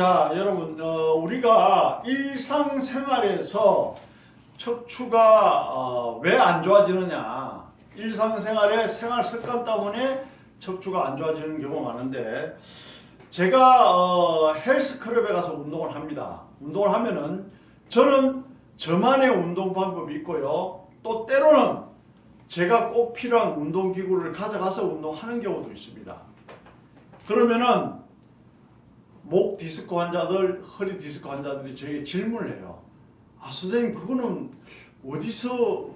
자, 여러분, 어, 우리가 일상생활에서 척추가 어, 왜 안 좋아지느냐? 일상생활의 생활 습관 때문에 척추가 안 좋아지는 경우가 많은데, 제가 어, 헬스클럽에 가서 운동을 합니다. 운동을 하면은 저는 저만의 운동 방법이 있고요. 또 때로는 제가 꼭 필요한 운동기구를 가져가서 운동하는 경우도 있습니다. 그러면은 목 디스크 환자들, 허리 디스크 환자들이 저에게 질문을 해요. 아, 선생님, 그거는 어디서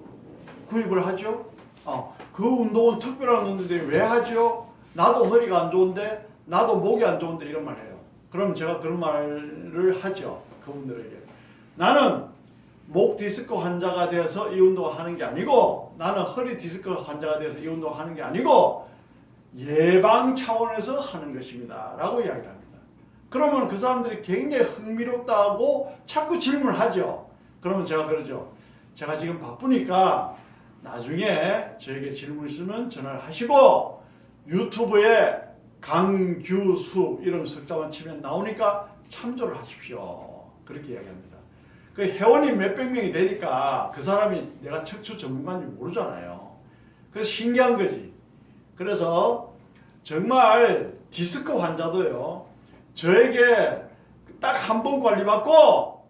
구입을 하죠? 아, 그 운동은 특별한 운동인데 왜 하죠? 나도 허리가 안 좋은데, 나도 목이 안 좋은데 이런 말 해요. 그럼 제가 그런 말을 하죠. 그분들에게. 나는 목 디스크 환자가 되어서 이 운동을 하는 게 아니고, 나는 허리 디스크 환자가 되어서 이 운동을 하는 게 아니고, 예방 차원에서 하는 것입니다. 라고 이야기를 합니다. 그러면 그 사람들이 굉장히 흥미롭다고 자꾸 질문하죠. 그러면 제가 그러죠. 제가 지금 바쁘니까 나중에 저에게 질문 있으면 전화를 하시고 유튜브에 강규수 이름 석자만 치면 나오니까 참조를 하십시오. 그렇게 이야기합니다. 그 회원이 몇백 명이 되니까 그 사람이 내가 척추 전문가인지 모르잖아요. 그래서 신기한 거지. 그래서 정말 디스크 환자도요. 저에게 딱 한 번 관리받고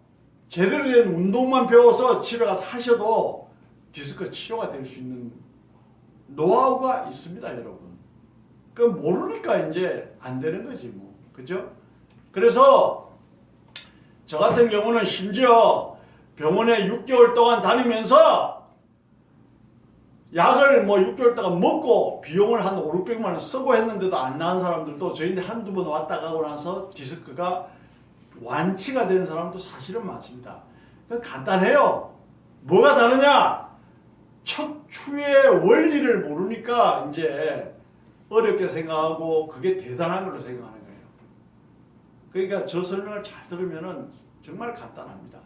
제대로 된 운동만 배워서 집에 가서 하셔도 디스크 치료가 될 수 있는 노하우가 있습니다, 여러분. 그 모르니까 이제 안 되는 거지 뭐. 그죠? 그래서 저 같은 경우는 심지어 병원에 6개월 동안 다니면서 약을 뭐 6개월 동안 먹고 비용을 한 5, 600만 원 쓰고 했는데도 안 나은 사람들도 저희한테 한두 번 왔다 가고 나서 디스크가 완치가 되는 사람도 사실은 많습니다. 그냥 간단해요. 뭐가 다르냐? 척추의 원리를 모르니까 이제 어렵게 생각하고 그게 대단한 걸로 생각하는 거예요. 그러니까 저 설명을 잘 들으면은 정말 간단합니다.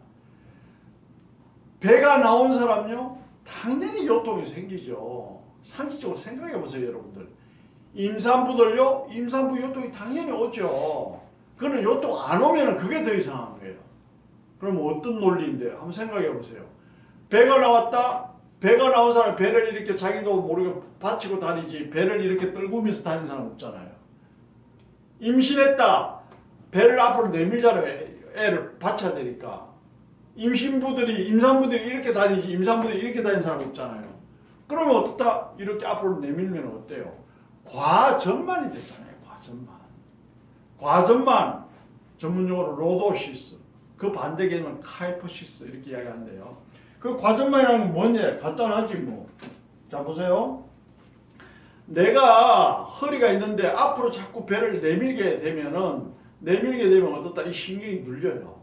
배가 나온 사람요, 당연히 요통이 생기죠. 상식적으로 생각해 보세요, 여러분들. 임산부들요, 임산부 요통이 당연히 오죠. 그는 요통 안 오면 그게 더 이상한 거예요. 그럼 어떤 논리인데? 한번 생각해 보세요. 배가 나왔다, 배가 나온 사람 배를 이렇게 자기도 모르게 받치고 다니지, 배를 이렇게 떨구면서 다니는 사람 없잖아요. 임신했다, 배를 앞으로 내밀잖아요. 애를 받쳐야 되니까. 임신부들이 임산부들이 이렇게 다니지 임산부들이 이렇게 다니는 사람 없잖아요. 그러면 어떻다? 이렇게 앞으로 내밀면 어때요? 과전만이 되잖아요. 과전만. 과전만 전문용어로 로도시스. 그 반대 개념은 카이퍼시스 이렇게 이야기하는데요. 그 과전만이라는 게 뭐냐? 간단하지 뭐. 자 보세요. 내가 허리가 있는데 앞으로 자꾸 배를 내밀게 되면은 내밀게 되면 어떻다? 이 신경이 눌려요.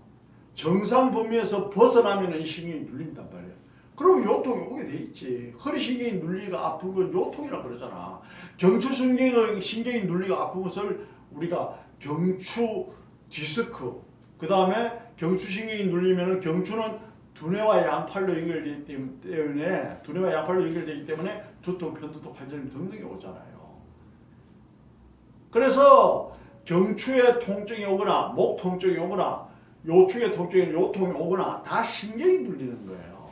정상 범위에서 벗어나면 이 신경이 눌린단 말이에요. 그럼 요통이 오게 돼 있지. 허리 신경이 눌리가 아픈 건 요통이라 그러잖아. 경추 신경이 눌리가 아픈 것을 우리가 경추 디스크. 그 다음에 경추 신경이 눌리면은 경추는 두뇌와 양팔로 연결되기 때문에 두뇌와 양팔로 연결되기 때문에 두통, 편두통, 관절염 등등이 오잖아요. 그래서 경추에 통증이 오거나 목 통증이 오거나 요축의 통증이 요통이 오거나 다 신경이 눌리는 거예요.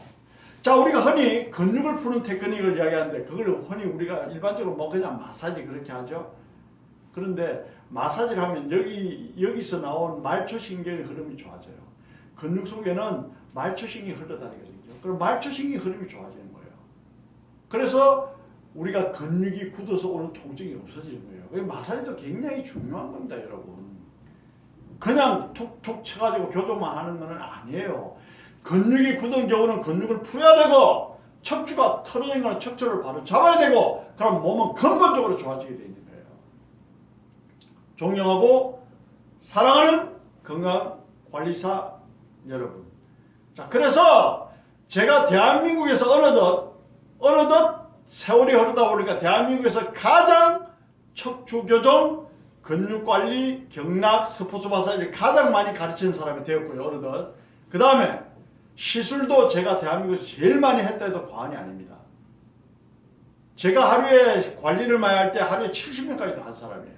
자, 우리가 흔히 근육을 푸는 테크닉을 이야기하는데 그걸 흔히 우리가 일반적으로 뭐 그냥 마사지 그렇게 하죠. 그런데 마사지를 하면 여기 여기서 나온 말초신경의 흐름이 좋아져요. 근육 속에는 말초신경이 흘러다니거든요. 그럼 말초신경 흐름이 좋아지는 거예요. 그래서 우리가 근육이 굳어서 오는 통증이 없어지는 거예요. 그 마사지도 굉장히 중요한 겁니다, 여러분. 그냥 툭툭 쳐가지고 교정만 하는 것은 아니에요. 근육이 굳은 경우는 근육을 풀어야 되고 척추가 털어진 거는 척추를 바로 잡아야 되고 그럼 몸은 근본적으로 좋아지게 되는 거예요. 존경하고 사랑하는 건강 관리사 여러분. 자, 그래서 제가 대한민국에서 어느덧 어느덧 세월이 흐르다 보니까 대한민국에서 가장 척추 교정 근육관리, 경락, 스포츠 마사지를 가장 많이 가르치는 사람이 되었고요. 어느덧. 그 다음에 시술도 제가 대한민국에서 제일 많이 했다 해도 과언이 아닙니다. 제가 하루에 관리를 많이 할 때 하루에 70명까지도 한 사람이에요.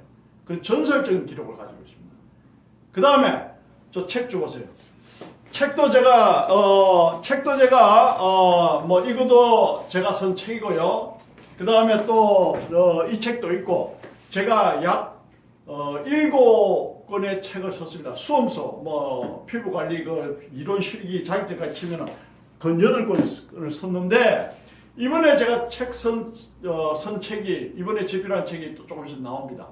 그 전설적인 기록을 가지고 있습니다. 그 다음에 저책 주보세요. 책도 제가 어 책도 제가 어뭐 이것도 제가 쓴 책이고요. 그 다음에 또 이 책도 있고 제가 약 어, 일곱 권의 책을 썼습니다. 수험서, 뭐 피부 관리 그 이론 실기 자격증까지 치면은 건 여덟 권을 썼는데 이번에 제가 책 선 어, 선 책이 이번에 집필한 책이 또 조금씩 나옵니다.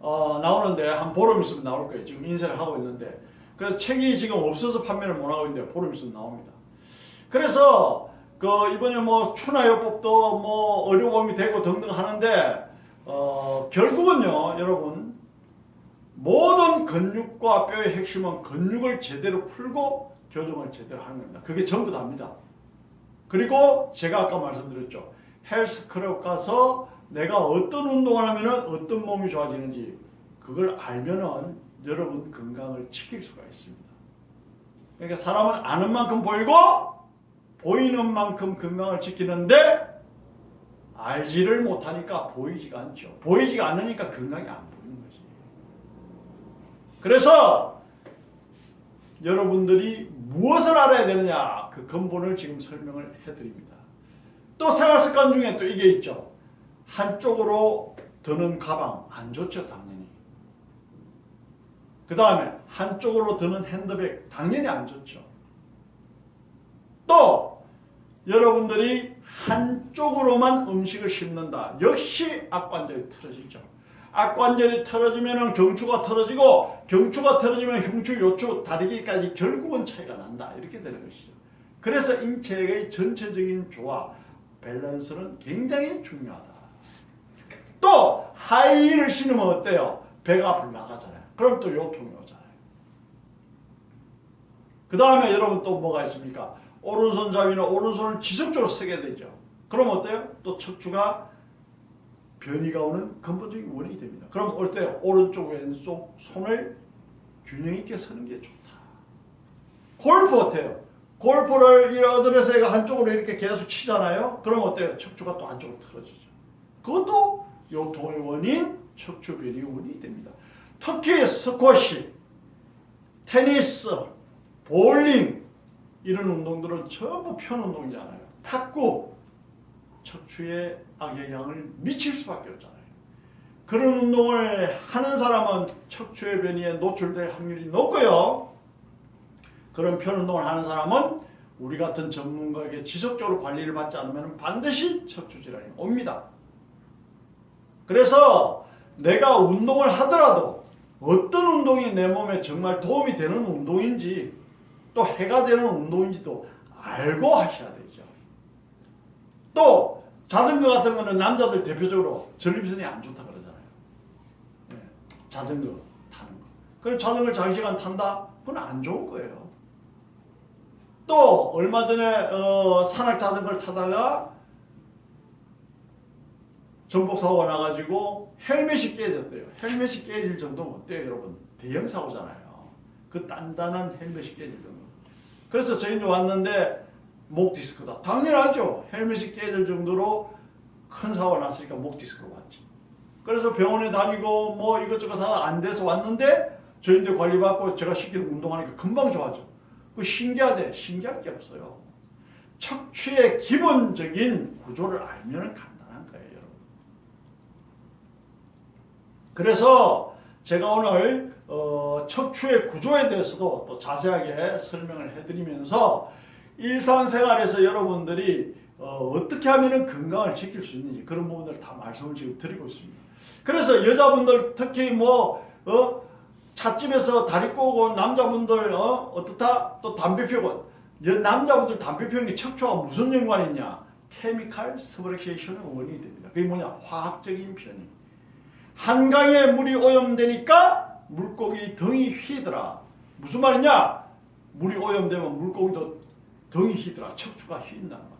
어, 나오는데 한 보름 있으면 나올 거예요. 지금 인쇄를 하고 있는데 그래서 책이 지금 없어서 판매를 못 하고 있는데 보름 있으면 나옵니다. 그래서 그 이번에 뭐 추나요법도 뭐 어려움이 되고 등등 하는데 어, 결국은요 여러분 모든 근육과 뼈의 핵심은 근육을 제대로 풀고 교정을 제대로 하는 겁니다. 그게 전부 다입니다. 그리고 제가 아까 말씀드렸죠. 헬스클럽 가서 내가 어떤 운동을 하면 어떤 몸이 좋아지는지 그걸 알면은 여러분 건강을 지킬 수가 있습니다. 그러니까 사람은 아는 만큼 보이고 보이는 만큼 건강을 지키는데 알지를 못하니까 보이지가 않죠. 보이지가 않으니까 건강이 안 보이는 거지. 그래서 여러분들이 무엇을 알아야 되느냐 그 근본을 지금 설명을 해드립니다. 또 생활 습관 중에 또 이게 있죠. 한쪽으로 드는 가방 안 좋죠 당연히. 그 다음에 한쪽으로 드는 핸드백 당연히 안 좋죠. 또 여러분들이 한쪽으로만 음식을 씹는다. 역시 악관절이 틀어지죠. 악관절이 틀어지면 경추가 틀어지고 경추가 틀어지면 흉추, 요추, 다리기까지 결국은 차이가 난다. 이렇게 되는 것이죠. 그래서 인체의 전체적인 조화, 밸런스는 굉장히 중요하다. 또 하이힐을 신으면 어때요? 배가 앞으로 나가잖아요. 그럼 또 요통이 오잖아요. 그 다음에 여러분 또 뭐가 있습니까? 오른손잡이는 오른손을 지속적으로 쓰게 되죠. 그럼 어때요? 또 척추가 변이가 오는 근본적인 원인이 됩니다. 그럼 어때요? 오른쪽 왼쪽 손을 균형 있게 서는 게 좋다. 골프 어때요? 골프를 이어들어서 얘가 한쪽으로 이렇게 계속 치잖아요. 그럼 어때요? 척추가 또 한쪽으로 틀어지죠. 그것도 요통의 원인, 척추 변이 원인이 됩니다. 특히 스쿼시, 테니스, 볼링 이런 운동들은 전부 편 운동이잖아요. 탁구 척추에 악영향을 미칠 수밖에 없잖아요. 그런 운동을 하는 사람은 척추의 변이에 노출될 확률이 높고요. 그런 편 운동을 하는 사람은 우리 같은 전문가에게 지속적으로 관리를 받지 않으면 반드시 척추 질환이 옵니다. 그래서 내가 운동을 하더라도 어떤 운동이 내 몸에 정말 도움이 되는 운동인지 또 해가 되는 운동인지도 알고 하셔야 되죠. 또 자전거 같은 거는 남자들 대표적으로 전립선이 안 좋다 그러잖아요. 네, 자전거 타는 거. 그럼 자전거를 장시간 탄다? 그건 안 좋은 거예요. 또 얼마 전에 어, 산악 자전거를 타다가 전복 사고가 나가지고 헬멧이 깨졌대요. 헬멧이 깨질 정도면 어때요, 여러분? 대형 사고잖아요. 그 단단한 헬멧이 깨질 정도. 그래서 저희도 왔는데 목 디스크다. 당연하죠. 헬멧이 깨질 정도로 큰 사고가 났으니까 목 디스크가 왔지. 그래서 병원에 다니고 뭐 이것저것 다 안 돼서 왔는데 저희한테 관리받고 제가 시키는 운동하니까 금방 좋아져. 그 신기하대. 신기할 게 없어요. 척추의 기본적인 구조를 알면 간단한 거예요, 여러분. 그래서 제가 오늘 어, 척추의 구조에 대해서도 또 자세하게 설명을 해드리면서 일상생활에서 여러분들이 어, 떻게 하면 건강을 지킬 수 있는지 그런 부분들을 다 말씀을 지금 드리고 있습니다. 그래서 여자분들 특히 뭐 어, 찻집에서 다리 꼬고 남자분들 어, 어떻다 또 담배 피우고 여, 남자분들 담배 피우는 게 척추와 무슨 연관이 있냐? 케미칼 스브레케이션의 원인이 됩니다. 그게 뭐냐? 화학적인 변이. 한강에 물이 오염되니까 물고기 등이 휘더라. 무슨 말이냐? 물이 오염되면 물고기도 등이 휘더라. 척추가 휘인다는 말입니다.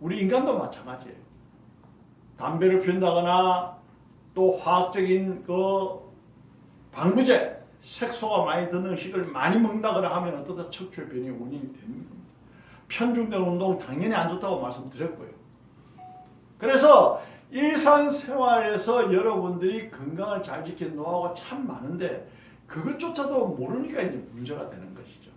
우리 인간도 마찬가지예요. 담배를 피운다거나 또 화학적인 그 방부제, 색소가 많이 드는 음식을 많이 먹는다거나 하면 어떠다 척추의 변이 원인이 되는 겁니다. 편중된 운동 당연히 안 좋다고 말씀드렸고요. 그래서 일상생활에서 여러분들이 건강을 잘 지키는 노하우가 참 많은데 그것조차도 모르니까 이제 문제가 되는 것이죠.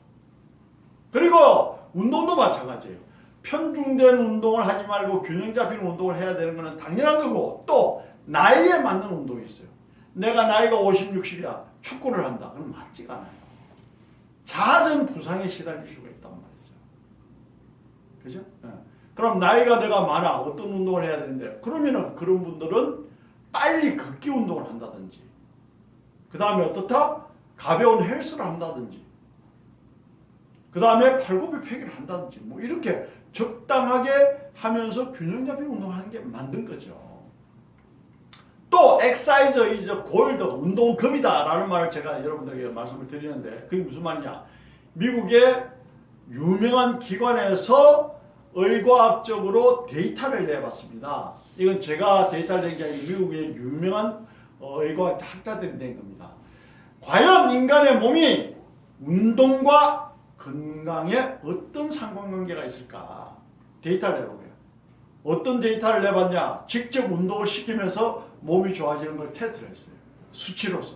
그리고 운동도 마찬가지예요. 편중된 운동을 하지 말고 균형 잡힌 운동을 해야 되는 것은 당연한 거고 또 나이에 맞는 운동이 있어요. 내가 나이가 50, 60이야 축구를 한다. 그럼 맞지가 않아요. 잦은 부상에 시달릴 수가 있단 말이죠. 그죠? 예. 그럼 나이가 내가 많아 어떤 운동을 해야 되는데 그러면은 그런 분들은 빨리 걷기 운동을 한다든지 그 다음에 어떻다? 가벼운 헬스를 한다든지 그 다음에 팔굽혀 펴기를 한다든지 뭐 이렇게 적당하게 하면서 균형 잡힌 운동을 하는 게 만든 거죠. 또 엑사이즈 이즈 골드 운동 금이다 라는 말을 제가 여러분들에게 말씀을 드리는데 그게 무슨 말이냐? 미국의 유명한 기관에서 의과학적으로 데이터를 내봤습니다. 이건 제가 데이터를 낸게 아니고 미국의 유명한 어, 의과학 학자들이 낸 겁니다. 과연 인간의 몸이 운동과 건강에 어떤 상관관계가 있을까? 데이터를 내보게요. 어떤 데이터를 내봤냐? 직접 운동을 시키면서 몸이 좋아지는 걸 테스트를 했어요. 수치로서.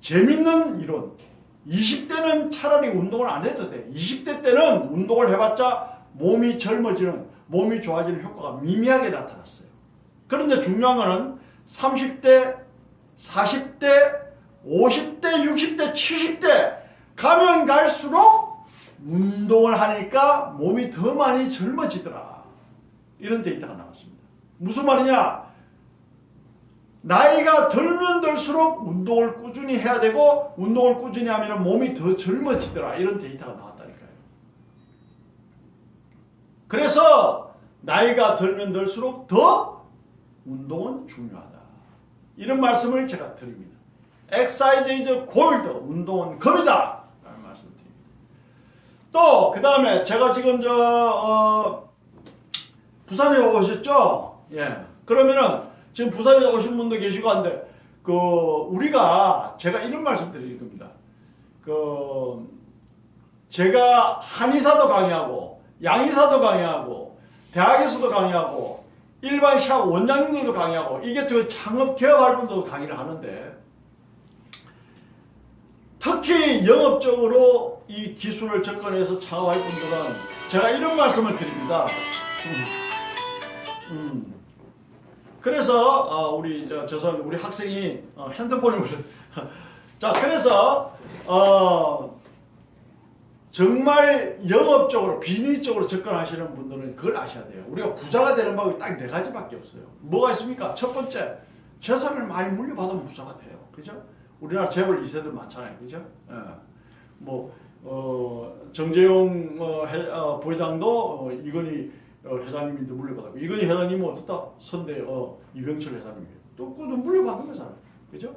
재밌는 이론. 20대는 차라리 운동을 안 해도 돼. 20대 때는 운동을 해봤자 몸이 젊어지는, 몸이 좋아지는 효과가 미미하게 나타났어요. 그런데 중요한 거는 30대, 40대, 50대, 60대, 70대 가면 갈수록 운동을 하니까 몸이 더 많이 젊어지더라. 이런 데이터가 나왔습니다. 무슨 말이냐? 나이가 들면 들수록 운동을 꾸준히 해야 되고 운동을 꾸준히 하면 몸이 더 젊어지더라. 이런 데이터가 나왔다니까요. 그래서 나이가 들면 들수록 더 운동은 중요하다. 이런 말씀을 제가 드립니다. 엑사이즈 이즈 골드 운동은 금이다. 라는 말씀을 드립니다. 또 그 다음에 제가 지금 저 어, 부산에 오셨죠? 예. 그러면은 지금 부산에 오신 분도 계시고 한데 그 우리가 제가 이런 말씀 드릴 겁니다. 그 제가 한의사도 강의하고 양의사도 강의하고 대학에서도 강의하고 일반 시학 원장님들도 강의하고 이게 저 창업 개업할 분도 강의를 하는데 특히 영업적으로 이 기술을 접근해서 창업할 분들은 제가 이런 말씀을 드립니다. 음. 음. 그래서 어, 우리 어, 죄송합니다. 우리 학생이 어, 핸드폰을. 자, 그래서 어, 정말 영업적으로 비즈니스적으로 접근하시는 분들은 그걸 아셔야 돼요. 우리가 부자가 되는 방법이 딱 네 가지밖에 없어요. 뭐가 있습니까? 첫 번째, 재산을 많이 물려받으면 부자가 돼요. 그죠? 우리나라 재벌 2세들 많잖아요. 그죠? 예. 뭐 어, 정재용 어, 회, 어, 부회장도 어, 이건희 어, 회장님인데 물려받았고 이건희 회장님은 어떻다? 선대 어, 이병철 회장님이에요. 또 그도 물려받은 거잖아요. 그죠?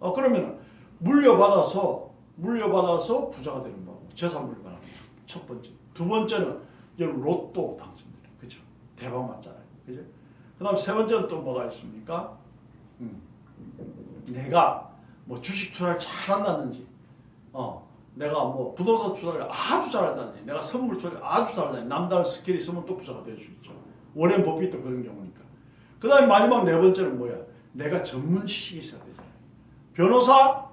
어, 그러면 물려받아서 물려받아서 부자가 되는 거고 재산 물려받는 첫 번째. 두 번째는 여러분 로또 당첨돼요. 그죠? 대박 맞잖아요. 그죠? 그 다음 세 번째는 또 뭐가 있습니까? 음. 내가 뭐 주식 투자를 잘한다든지, 어, 내가 뭐 부동산 투자를 아주 잘한다든지, 내가 선물 투자를 아주 잘한다든지, 남다른 스킬이 있으면 또 부자가 될 수 있죠. 워렌 버핏도 그런 경우니까. 그 다음에 마지막 네 번째는 뭐야? 내가 전문 지식이 있어야 되잖아요. 변호사,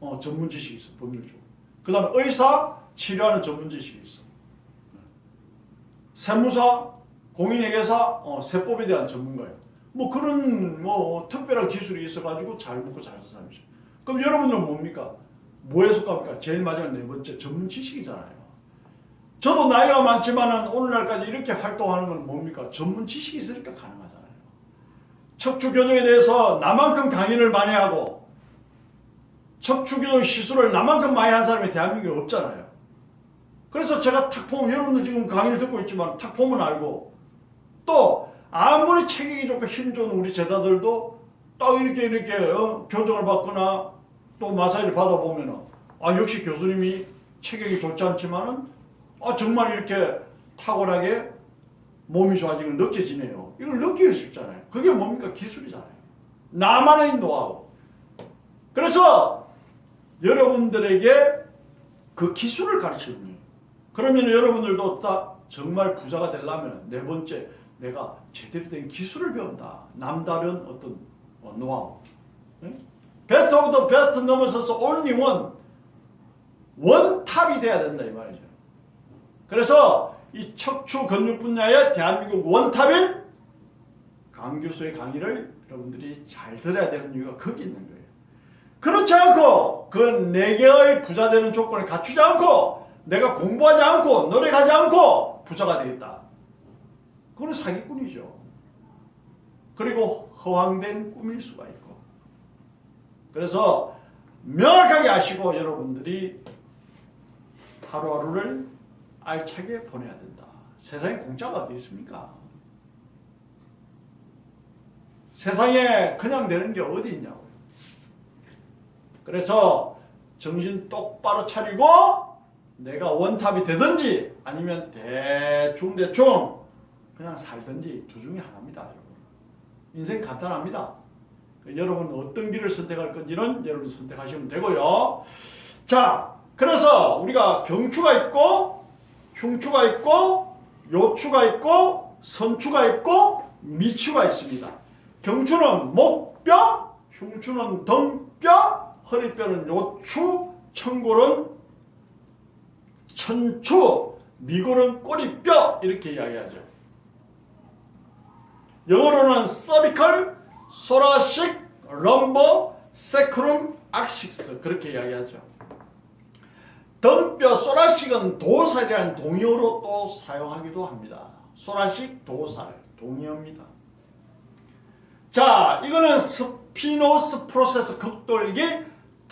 어, 전문 지식이 있어, 법률적. 그 다음에 의사, 치료하는 전문 지식이 있어. 세무사, 공인회계사, 어, 세법에 대한 전문가예요. 뭐 그런 뭐 특별한 기술이 있어가지고 잘 먹고 잘 사는 사람이죠. 그럼 여러분들은 뭡니까? 뭐에 속합니까? 제일 마지막 네 번째 전문 지식이잖아요. 저도 나이가 많지만은 오늘날까지 이렇게 활동하는 건 뭡니까? 전문 지식이 있으니까 가능하잖아요. 척추 교정에 대해서 나만큼 강의를 많이 하고 척추 교정 시술을 나만큼 많이 한 사람이 대한민국에 없잖아요. 그래서 제가 탁폼 여러분들 지금 강의를 듣고 있지만 탁폼은 알고 또 아무리 체격이 좋고 힘 좋은 우리 제자들도 딱 이렇게 이렇게 어, 교정을 받거나 또 마사지를 받아보면은 아 역시 교수님이 체격이 좋지 않지만은 아 정말 이렇게 탁월하게 몸이 좋아지는 걸 느껴지네요. 이걸 느낄 수 있잖아요. 그게 뭡니까 기술이잖아요. 나만의 노하우. 그래서 여러분들에게 그 기술을 가르치는 거예요. 그러면 여러분들도 딱 정말 부자가 되려면 네 번째 내가 제대로 된 기술을 배운다. 남다른 어떤 어, 노하우. 베스트 오브 더 베스트 넘어서서 only one. 원탑이 돼야 된다 이 말이죠. 그래서 이 척추 근육 분야의 대한민국 원탑인 강 교수의 강의를 여러분들이 잘 들어야 되는 이유가 거기 있는 거예요. 그렇지 않고 그 네 개의 부자 되는 조건을 갖추지 않고 내가 공부하지 않고 노력하지 않고 부자가 되겠다. 그건 사기꾼이죠. 그리고 허황된 꿈일 수가 있고. 그래서 명확하게 아시고 여러분들이 하루하루를 알차게 보내야 된다. 세상에 공짜가 어디 있습니까? 세상에 그냥 되는 게 어디 있냐고요. 그래서 정신 똑바로 차리고 내가 원탑이 되든지 아니면 대충 대충 그냥 살든지 두 중에 하나입니다. 인생 간단합니다. 여러분 어떤 길을 선택할 건지는 여러분 선택하시면 되고요. 자, 그래서 우리가 경추가 있고 흉추가 있고 요추가 있고 선추가 있고 미추가 있습니다. 경추는 목뼈, 흉추는 등뼈, 허리뼈는 요추, 청골은 천추, 미골은 꼬리뼈 이렇게 이야기하죠. 영어로는 서비컬, 소라식, 럼버, 세크룸, 악식스 그렇게 이야기하죠. 등뼈 소라식은 도살이라는 동의어로 또 사용하기도 합니다. 소라식, 도살, 동의어입니다. 자, 이거는 스피노스 프로세스 극돌기,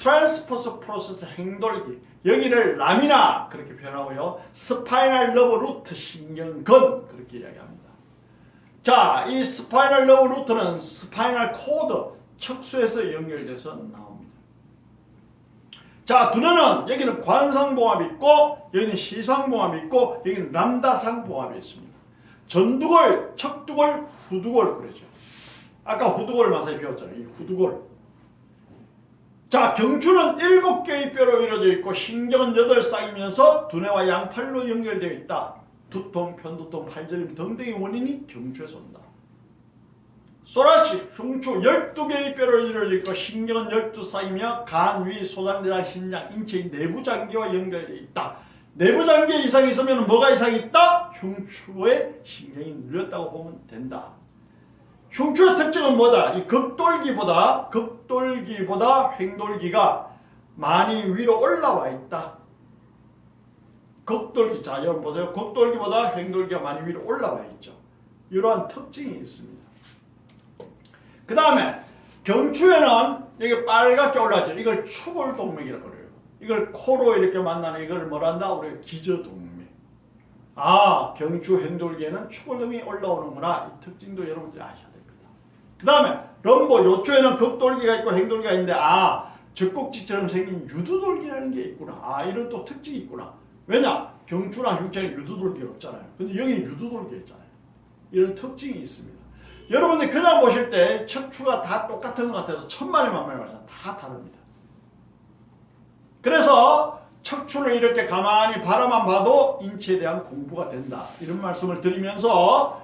트랜스포스 프로세스 행돌기. 여기를 라미나 그렇게 표현하고요. 스파이널 러브 루트 신경근 그렇게 이야기합니다. 자, 이 스파이널 러브 루트는 스파이널 코드 척수에서 연결돼서 나옵니다. 자, 두뇌는 여기는 관상봉합이 있고 여기는 시상봉합이 있고 여기는 람다상봉합이 있습니다. 전두골, 척두골, 후두골 그러죠. 아까 후두골 마사이 배웠잖아요. 이 후두골. 자, 경추는 일곱 개의 뼈로 이루어져 있고 신경은 여덟 쌍이면서 두뇌와 양팔로 연결되어 있다. 두통, 편두통, 팔저림 등등의 원인이 경추에서 온다. 소라시, 흉추 12개의 뼈로 이루어져 있고 신경은 12쌍이며 간, 위, 소장대장, 신장, 인체의 내부 장기와 연결되어 있다. 내부 장기에 이상이 있으면 뭐가 이상이 있다? 흉추의 신경이 눌렸다고 보면 된다. 흉추의 특징은 뭐다? 이 극돌기보다 극돌기보다 횡돌기가 많이 위로 올라와 있다. 극돌기 자 여러분 보세요. 극돌기보다 횡돌기가 많이 위로 올라와 있죠. 이러한 특징이 있습니다. 그 다음에 경추에는 여기 빨갛게 올라왔죠. 이걸 추골 동맥이라고 그래요. 이걸 코로 이렇게 만나는 이걸 뭐란다? 우리가 기저 동맥. 아 경추 횡돌기에는 추골동이 올라오는구나. 이 특징도 여러분들이 아셔야 됩니다. 그 다음에 럼보 요추에는 극돌기가 있고 횡돌기가 있는데 아 젖꼭지처럼 생긴 유두돌기라는 게 있구나. 아 이런 또 특징이 있구나. 왜냐? 경추나 흉추에는 유두돌기 없잖아요. 근데 여기는 유두돌기 있잖아요. 이런 특징이 있습니다. 여러분들 그냥 보실 때 척추가 다 똑같은 것 같아서 천만의 만만의 말씀 다 다릅니다. 그래서 척추를 이렇게 가만히 바라만 봐도 인체에 대한 공부가 된다. 이런 말씀을 드리면서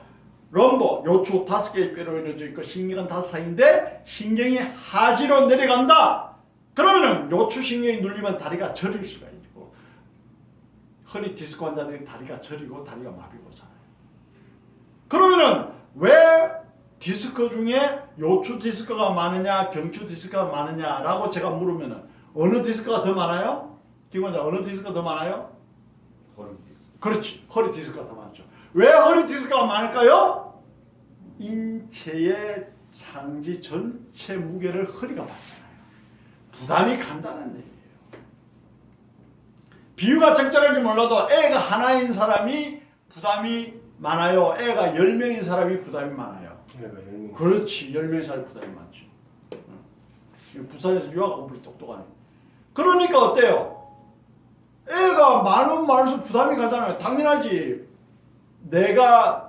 럼보, 요추 다섯 개의 뼈로 이루어져 있고 신경은 다섯 사이인데 신경이 하지로 내려간다. 그러면은 요추 신경이 눌리면 다리가 저릴 수가 있고 허리 디스크 환자들이 다리가 저리고 다리가 마비 오잖아요. 그러면은 왜 디스크 중에 요추 디스크가 많으냐 경추 디스크가 많으냐라고 제가 물으면은 어느 디스크가 더 많아요? 기관자 어느 디스크가 더 많아요? 그렇지 허리 디스크가 더 많죠. 왜 허리 디스크가 많을까요? 인체의 상지 전체 무게를 허리가 받잖아요. 부담이 간다는 얘기예요. 비유가 적절할지 몰라도 애가 하나인 사람이 부담이 많아요. 애가 10명인 사람이 부담이 많아요. 그렇지. 10명인 사람이 부담이 많죠. 응. 부산에서 유학 온 분이 똑똑하네. 그러니까 어때요? 애가 많으면 많을수록 부담이 가잖아요. 당연하지. 내가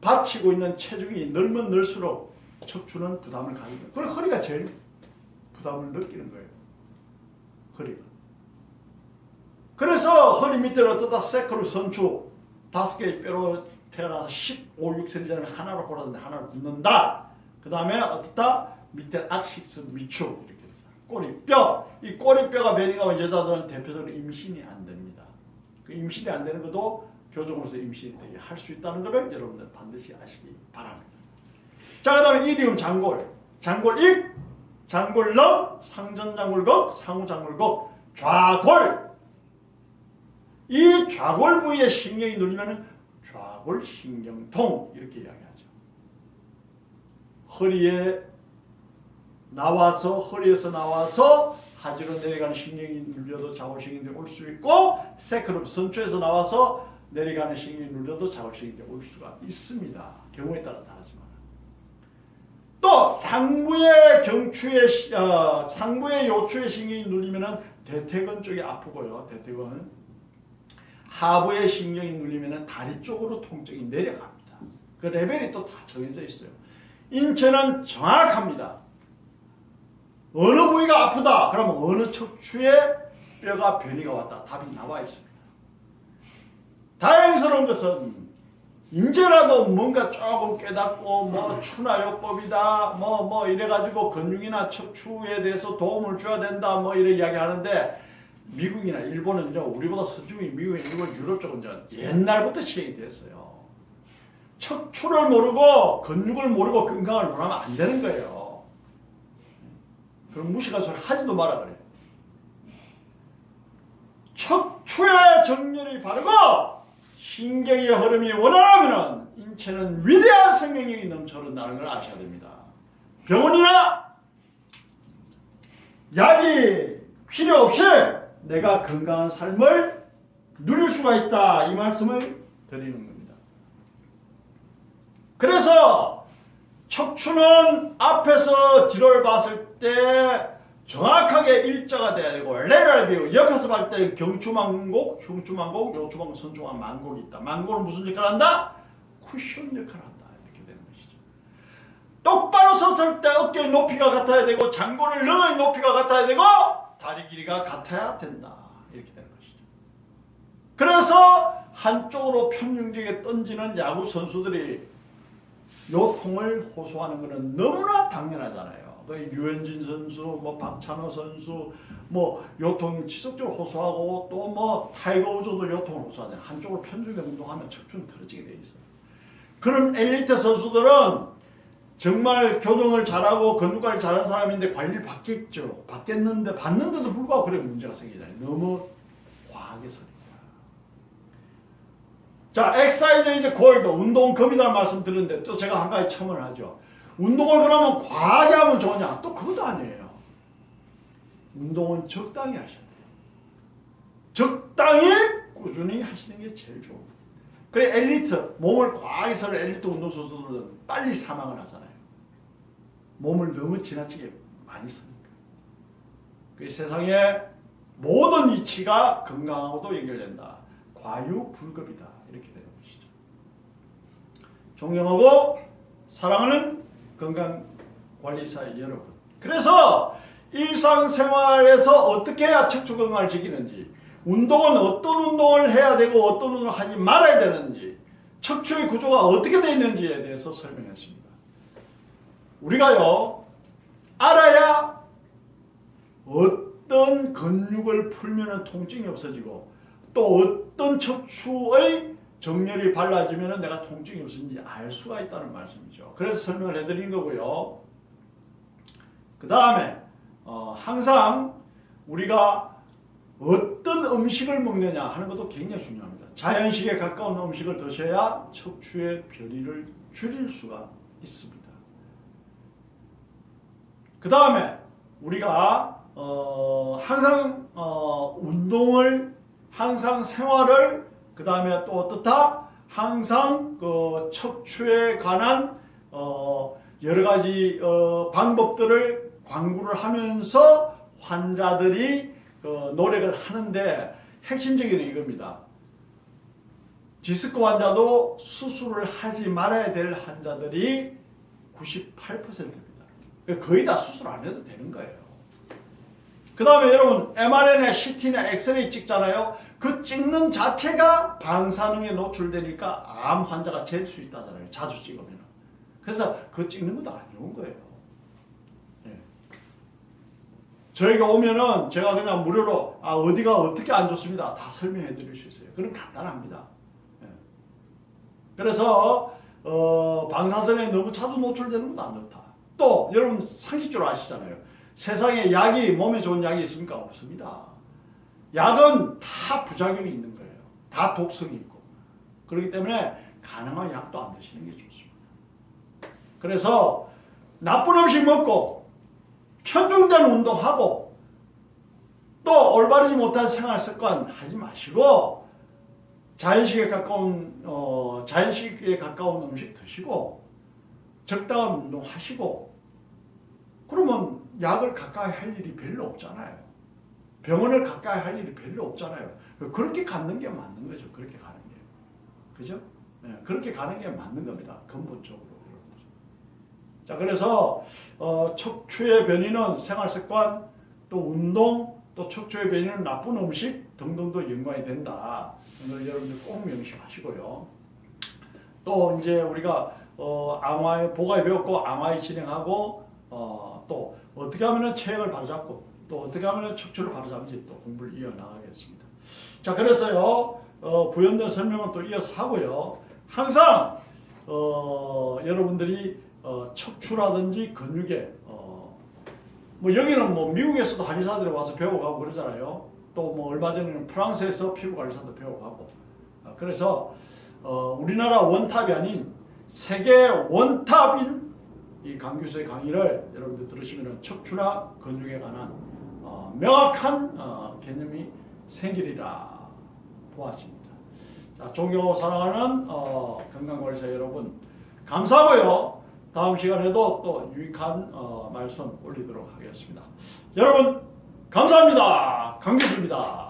받치고 있는 체중이 늘면 늘수록 척추는 부담을 돼요. 그래 허리가 제일 부담을 느끼는 거예요. 허리가. 그래서 허리 밑에를 어떠다 세크로 선추 다섯 개의 뼈로 태어나서 15, 6cm 전에 하나로 골았는데 하나를 굽는다. 그 다음에 어떻다? 밑에 악식스 미축 이렇게 되죠. 꼬리뼈. 이 꼬리뼈가 온 여자들은 대표적으로 임신이 안 됩니다. 그 임신이 안 되는 것도 교정으로서 임신이 되게 할 수 있다는 것을 여러분들 반드시 아시기 바랍니다. 자, 그 다음에 이디움 장골. 장골 입, 장골 넘, 상전 장골극, 상우 장골극, 좌골. 이 좌골 부위에 신경이 눌리면 좌골 신경통 이렇게 이야기하죠. 허리에 나와서 허리에서 나와서 하지로 내려가는 신경이 눌려도 좌골신경이 올 수 있고 세크룹 선추에서 나와서 내려가는 신경이 눌려도 좌골신경이 올 수가 있습니다. 경우에 따라 다르지만 또 상부의 경추의 시- 어, 상부의 요추의 신경이 눌리면은 대퇴근 쪽이 아프고요. 대퇴근 하부의 신경이 눌리면은 다리 쪽으로 통증이 내려갑니다. 그 레벨이 또 다 정해져 있어요. 인체는 정확합니다. 어느 부위가 아프다. 그러면 어느 척추에 뼈가 변이가 왔다. 답이 나와 있습니 다. 다행스러운 것은 이제라도 뭔가 조금 깨닫고 뭐 추나요법이다 뭐뭐 이래가지고 근육이나 척추에 대해서 도움을 줘야 된다 뭐 이런 이야기 하는데 미국이나 일본은 요 우리보다 서쪽이 미국이 일본 유럽 쪽은 저 옛날부터 시행이 됐어요. 척추를 모르고 근육을 모르고 건강을 논하면 안 되는 거예요. 그럼 무식한 소리 하지도 마라 그래. 척추의 정렬이 바르고 신경의 흐름이 원활하면 인체는 위대한 생명력이 넘쳐난다는 걸 아셔야 됩니다. 병원이나 약이 필요 없이 내가 건강한 삶을 누릴 수가 있다 이 말씀을 드리는 겁니다. 그래서 척추는 앞에서 뒤를 봤을 때 정확하게 일자가 돼야 되고 레럴 뷰 옆에서 봤을 때 경추만곡, 흉추만곡, 요추만곡, 선추만 만곡이 있다. 만곡은 무슨 역할을 한다? 쿠션 역할을 한다. 이렇게 되는 것이죠. 똑바로 섰을 때 어깨의 높이가 같아야 되고 장골을 능의 높이가 같아야 되고 다리 길이가 같아야 된다. 이렇게 되는 것이죠. 그래서 한쪽으로 편중되게 던지는 야구 선수들이 요통을 호소하는 것은 너무나 당연하잖아요. 그 유현진 선수, 뭐 박찬호 선수, 뭐 요통 지속적으로 호소하고 또 뭐 타이거 우즈도 요통을 호소하잖아요. 한쪽으로 편중되게 운동하면 척추는 틀어지게 돼 있어요. 그런 엘리트 선수들은 정말 교정을 잘하고 근육관리 잘하는 사람인데 관리를 받겠죠. 받겠는데 받는데도 불구하고 그래 문제가 생기잖아요. 너무 과하게 서니까. 자, 엑사이즈 이제 골드 운동 금이라는 말씀 드렸는데 또 제가 한 가지 첨언을 하죠. 운동을 그러면 과하게 하면 좋냐? 또 그것도 아니에요. 운동은 적당히 하셔야 돼요. 적당히 꾸준히 하시는 게 제일 좋은 그래 엘리트 몸을 과하게 쓰는 엘리트 운동 선수들은 빨리 사망을 하잖아요. 몸을 너무 지나치게 많이 쓰니까. 그 세상의 모든 이치가 건강하고도 연결된다. 과유불급이다. 이렇게 되는 것이죠. 존경하고 사랑하는 건강관리사 여러분. 그래서 일상생활에서 어떻게 해야 척추 건강을 지키는지 운동은 어떤 운동을 해야 되고 어떤 운동을 하지 말아야 되는지 척추의 구조가 어떻게 되어 있는지에 대해서 설명했습니다. 우리가요 알아야 어떤 근육을 풀면 통증이 없어지고 또 어떤 척추의 정렬이 발라지면 내가 통증이 없는지 알 수가 있다는 말씀이죠. 그래서 설명을 해드린 거고요. 그 다음에 어, 항상 우리가 어떤 음식을 먹느냐 하는 것도 굉장히 중요합니다. 자연식에 가까운 음식을 드셔야 척추의 변이를 줄일 수가 있습니다. 그 다음에 우리가 어, 항상 어, 운동을 항상 생활을 그 다음에 또 어떻다? 항상 그 척추에 관한 어, 여러 가지 어, 방법들을 광고를 하면서 환자들이 어, 노력을 하는데 핵심적인 이겁니다. 디스크 환자도 수술을 하지 말아야 될 환자들이 98%입니다. 거의 다 수술 안 해도 되는 거예요. 그 다음에 여러분 MRI나 CT나 엑스레이 찍잖아요. 그 찍는 자체가 방사능에 노출되니까 암 환자가 될수 있다잖아요. 자주 찍으면. 그래서 그 찍는 것도 안 좋은 거예요. 예. 저희가 오면은 제가 그냥 무료로 아 어디가 어떻게 안 좋습니다. 다 설명해 드릴 수 있어요. 그럼 간단합니다. 예. 그래서 어, 방사선에 너무 자주 노출되는 것도 안 좋다. 또 여러분 상식적으로 아시잖아요. 세상에 약이 몸에 좋은 약이 있습니까? 없습니다. 약은 다 부작용이 있는 거예요. 다 독성이 있고. 그렇기 때문에 가능한 약도 안 드시는 게 좋습니다. 그래서 나쁜 음식 먹고 편중된 운동하고 또 올바르지 못한 생활 습관 하지 마시고 자연식에 가까운 어, 자연식에 가까운 음식 드시고 적당한 운동 하시고 그러면 약을 가까이 할 일이 별로 없잖아요. 병원을 가까이 할 일이 별로 없잖아요. 그렇게 갖는 게 맞는 거죠. 그렇게 가는 게. 그죠? 네, 그렇게 가는 게 맞는 겁니다. 근본적으로. 자, 그래서 어, 척추의 변이는 생활 습관, 또 운동, 또 척추의 변이는 나쁜 음식 등등도 연관이 된다. 오늘 여러분들 꼭 명심하시고요. 또 이제 우리가 어, 앙화의 보가에 배웠고 앙화에 진행하고 어, 또 어떻게 하면은 체형을 바로잡고 또 어떻게 하면은 척추를 바로잡는지 또 공부를 이어나가겠습니다. 자 그래서요 어, 부연된 설명은 또 이어서 하고요. 항상 어, 여러분들이 어, 척추라든지 근육에 어, 뭐 여기는 뭐 미국에서도 한의사들이 와서 배워가고 그러잖아요. 또 뭐 얼마 전에는 프랑스에서 피부관리사도 배워가고 아, 그래서 어, 우리나라 원탑이 아닌 세계 원탑인 이 강교수의 강의를 여러분들 들으시면 척추나 근육에 관한 어, 명확한 어, 개념이 생기리라 보아집니다. 자, 존경하고 사랑하는 어, 건강관리사 여러분 감사하고요. 다음 시간에도 또 유익한 어, 말씀 올리도록 하겠습니다. 여러분 감사합니다. 강교수입니다.